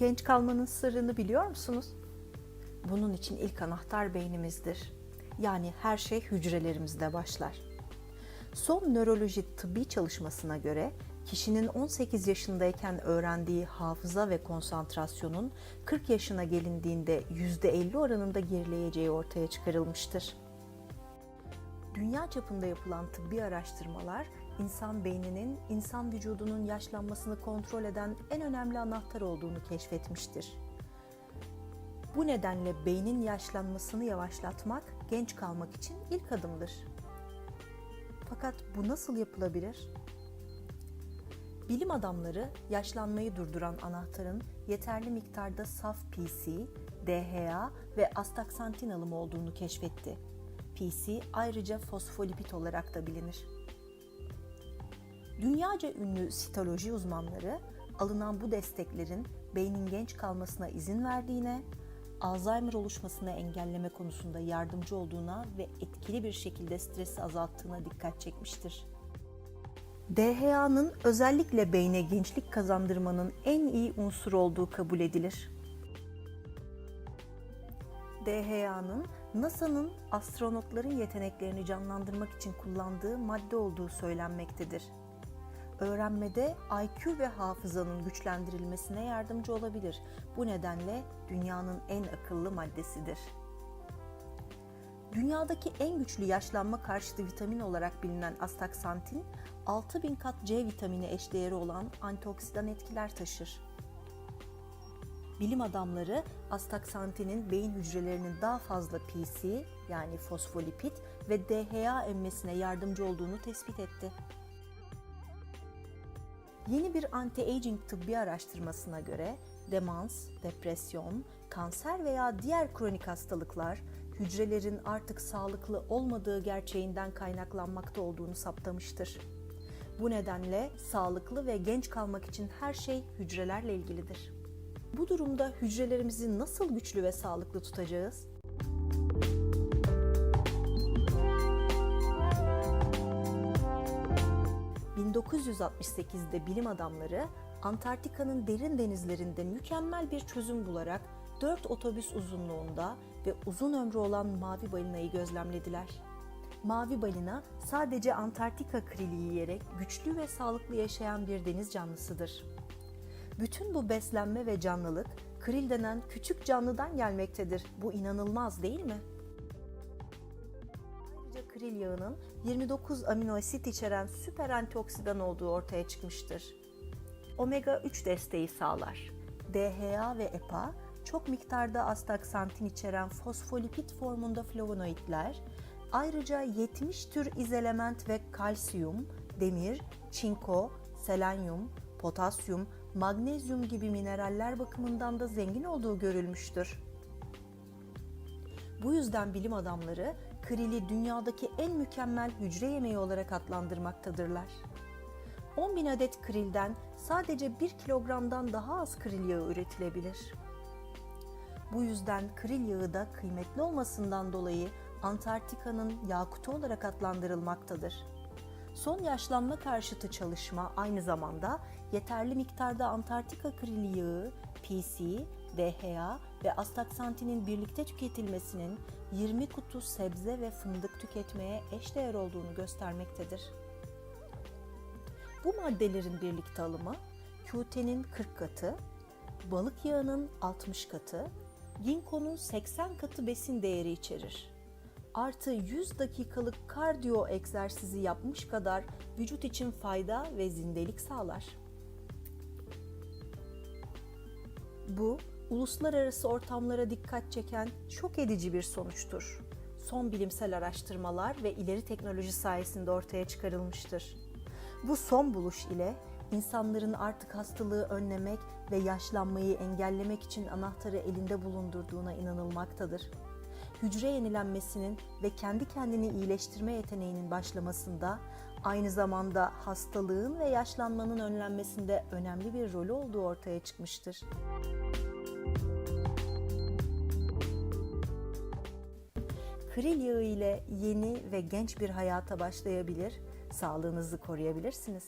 genç kalmanın sırrını biliyor musunuz? Bunun için ilk anahtar beynimizdir. Yani her şey hücrelerimizde başlar. Son nöroloji tıbbi çalışmasına göre kişinin 18 yaşındayken öğrendiği hafıza ve konsantrasyonun 40 yaşına gelindiğinde %50 oranında gerileyeceği ortaya çıkarılmıştır. Dünya çapında yapılan tıbbi araştırmalar insan beyninin insan vücudunun yaşlanmasını kontrol eden en önemli anahtar olduğunu keşfetmiştir. Bu nedenle beynin yaşlanmasını yavaşlatmak genç kalmak için ilk adımdır. Fakat bu nasıl yapılabilir? Bilim adamları yaşlanmayı durduran anahtarın yeterli miktarda saf PC, DHA ve astaksantin alımı olduğunu keşfetti. PC ayrıca fosfolipid olarak da bilinir. Dünyaca ünlü sitoloji uzmanları alınan bu desteklerin beynin genç kalmasına izin verdiğine, Alzheimer oluşmasını engelleme konusunda yardımcı olduğuna ve etkili bir şekilde stresi azalttığına dikkat çekmiştir. DHA'nın özellikle beyne gençlik kazandırmanın en iyi unsur olduğu kabul edilir. DHA'nın NASA'nın astronotların yeteneklerini canlandırmak için kullandığı madde olduğu söylenmektedir. Öğrenmede IQ ve hafızanın güçlendirilmesine yardımcı olabilir. Bu nedenle dünyanın en akıllı maddesidir. Dünyadaki en güçlü yaşlanma karşıtı vitamin olarak bilinen astaksantin, 6000 kat C vitamini eşdeğeri olan antioksidan etkiler taşır. Bilim adamları astaksantinin beyin hücrelerinin daha fazla PC yani fosfolipid ve DHA emmesine yardımcı olduğunu tespit etti. Yeni bir anti-aging tıbbi araştırmasına göre demans, depresyon, kanser veya diğer kronik hastalıklar hücrelerin artık sağlıklı olmadığı gerçeğinden kaynaklanmakta olduğunu saptamıştır. Bu nedenle sağlıklı ve genç kalmak için her şey hücrelerle ilgilidir. Bu durumda hücrelerimizi nasıl güçlü ve sağlıklı tutacağız? ...1968'de bilim adamları Antarktika'nın derin denizlerinde mükemmel bir çözüm bularak 4 otobüs uzunluğunda ve uzun ömrü olan mavi balinayı gözlemlediler. Mavi balina sadece Antarktika krili yiyerek güçlü ve sağlıklı yaşayan bir deniz canlısıdır. Bütün bu beslenme ve canlılık kril denen küçük canlıdan gelmektedir. Bu inanılmaz değil mi? Ayrıca kril yağının 29 amino asit içeren süper antioksidan olduğu ortaya çıkmıştır. Omega 3 desteği sağlar. DHA ve EPA çok miktarda astaksantin içeren fosfolipid formunda flavonoidler, ayrıca 70 tür izelement ve kalsiyum, demir, çinko, selenyum, potasyum, magnezyum gibi mineraller bakımından da zengin olduğu görülmüştür. Bu yüzden bilim adamları krili dünyadaki en mükemmel hücre yemeği olarak adlandırmaktadırlar. 10 bin adet krilden sadece 1 kilogramdan daha az kril yağı üretilebilir. Bu yüzden kril yağı da kıymetli olmasından dolayı Antarktika'nın yakutu olarak adlandırılmaktadır. Son yaşlanma karşıtı çalışma aynı zamanda yeterli miktarda Antarktika krili yağı, PC, DHA ve astaksantinin birlikte tüketilmesinin 20 kutu sebze ve fındık tüketmeye eşdeğer olduğunu göstermektedir. Bu maddelerin birlikte alımı QT'nin 40 katı, balık yağının 60 katı, Ginkgo'nun 80 katı besin değeri içerir. Artı 100 dakikalık kardiyo egzersizi yapmış kadar vücut için fayda ve zindelik sağlar. Bu, uluslararası ortamlara dikkat çeken şok edici bir sonuçtur. Son bilimsel araştırmalar ve ileri teknoloji sayesinde ortaya çıkarılmıştır. Bu son buluş ile insanların artık hastalığı önlemek ve yaşlanmayı engellemek için anahtarı elinde bulundurduğuna inanılmaktadır. Hücre yenilenmesinin ve kendi kendini iyileştirme yeteneğinin başlamasında aynı zamanda hastalığın ve yaşlanmanın önlenmesinde önemli bir rolü olduğu ortaya çıkmıştır. Kril yağı ile yeni ve genç bir hayata başlayabilir, sağlığınızı koruyabilirsiniz.